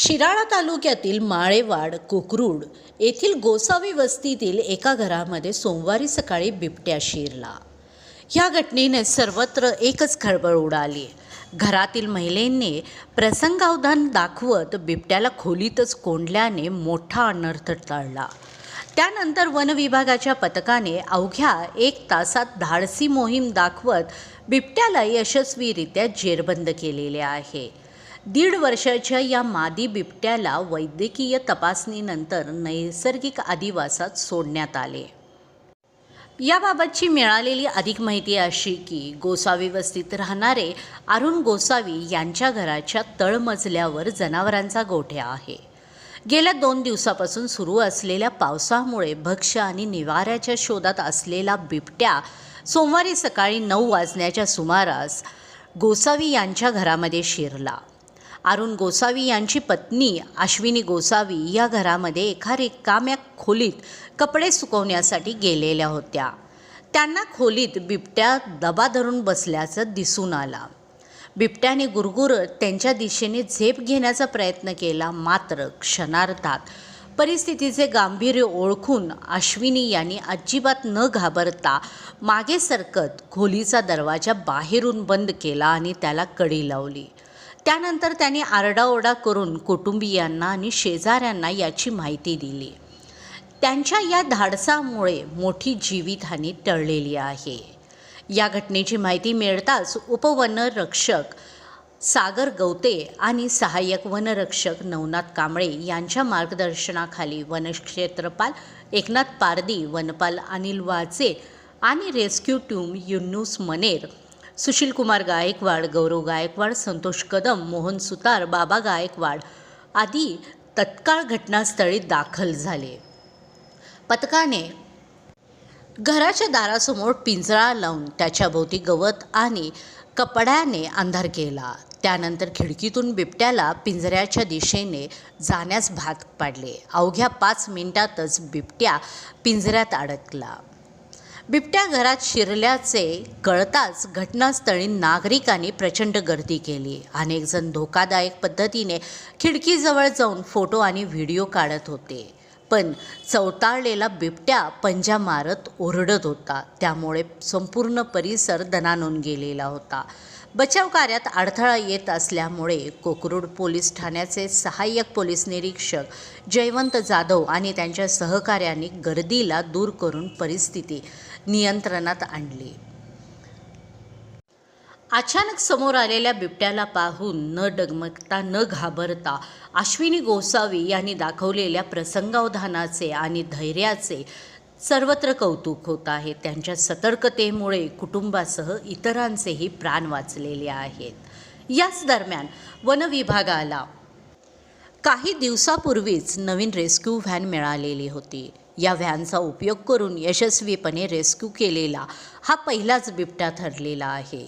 शिराळा तालुक्यातील माळेवाड कोकरूड येथील गोसावी वस्तीतील एका घरामध्ये सोमवारी सकाळी बिबट्या शिरला. ह्या घटनेने सर्वत्र एकच खळबळ उडाली. घरातील महिलेने प्रसंगावधान दाखवत बिबट्याला खोलीतच कोंडल्याने मोठा अनर्थ टळला. त्यानंतर वनविभागाच्या पथकाने अवघ्या एक तासात धाडसी मोहीम दाखवत बिबट्याला यशस्वीरित्या जेरबंद केलेले आहे. दीड वर्षाच्या या मादी बिबट्याला वैद्यकीय तपासणीनंतर नैसर्गिक अधिवासात सोडण्यात आले. याबाबतची मिळालेली अधिक माहिती अशी की गोसावी वस्तीत राहणारे अरुण गोसावी यांच्या घराच्या तळमजल्यावर जनावरांचा गोठ्या आहे. गेल्या दोन दिवसापासून सुरू असलेल्या पावसामुळे भक्ष्य आणि निवाऱ्याच्या शोधात असलेला बिबट्या सोमवारी सकाळी नऊ वाजण्याच्या सुमारास गोसावी यांच्या घरामध्ये शिरला. अरुण गोसावी यांची पत्नी अश्विनी गोसावी या घरामध्ये एका रिकाम्या खोलीत कपडे सुकवण्यासाठी गेलेल्या होत्या. त्यांना खोलीत बिबट्या दबा धरून बसल्याचं दिसून आलं. बिबट्याने गुरगुरत त्यांच्या दिशेने झेप घेण्याचा प्रयत्न केला मात्र क्षणार्धात. परिस्थितीचे गांभीर्य ओळखून अश्विनी यांनी अजिबात न घाबरता मागे सरकत खोलीचा दरवाजा बाहेरून बंद केला आणि त्याला कडी लावली. त्यानंतर त्याने आरडाओरडा करून कुटुंबियांना आणि शेजाऱ्यांना याची माहिती दिली. त्यांच्या या धाडसामुळे मोठी जीवितहानी टळलेली आहे. या घटनेची माहिती मिळताच उपवनरक्षक सागर गवते आणि सहाय्यक वनरक्षक नवनाथ कांबळे यांच्या मार्गदर्शनाखाली वनक्षेत्रपाल एकनाथ पारदी वनपाल अनिल वाचे आणि रेस्क्यू टीम युन्नूस मनेर सुशीलकुमार गायकवाड गौरव गायकवाड संतोष कदम मोहन सुतार बाबा गायकवाड आदी तत्काळ घटनास्थळी दाखल झाले. पथकाने घराच्या दारासमोर पिंजरा लावून त्याच्याभोवती गवत आणि कपड्याने अंधार केला. त्यानंतर खिडकीतून बिबट्याला पिंजऱ्याच्या दिशेने जाण्यास भाग पाडले. अवघ्या पाच मिनिटातच बिबट्या पिंजऱ्यात अडकला. बिबट्या घरात शिरल्याचे कळताच घटनास्थळी नागरिकांनी प्रचंड गर्दी केली. अनेकजण धोकादायक पद्धतीने खिडकीजवळ जाऊन फोटो आणि व्हिडिओ काढत होते. पण चवताळलेला बिबट्या पंजा मारत ओरडत होता. त्यामुळे संपूर्ण परिसर दणानून गेलेला होता. बचाव कार्यात अडथळा येत असल्यामुळे कोकरूड पोलीस ठाण्याचे सहाय्यक पोलीस निरीक्षक जयवंत जाधव आणि त्यांच्या सहकाऱ्यांनी गर्दीला दूर करून परिस्थिती नियंत्रणात आणली. अचानक समोर आलेल्या बिबट्याला पाहून न डगमगता न घाबरता अश्विनी गोसावी यांनी दाखवलेल्या प्रसंगावधानाचे आणि धैर्याचे सर्वत्र कौतुक होत आहे. त्यांच्या सतर्कतेमुळे कुटुंबासह इतरांचेही प्राण वाचलेले आहेत. याच दरम्यान वनविभागाला काही दिवसापूर्वीच नवीन रेस्क्यू व्हॅन मिळालेली होती. या व्हॅनचा उपयोग करून यशस्वीपणे रेस्क्यू केलेला हा पहिलाच बिबट्या ठरलेला आहे.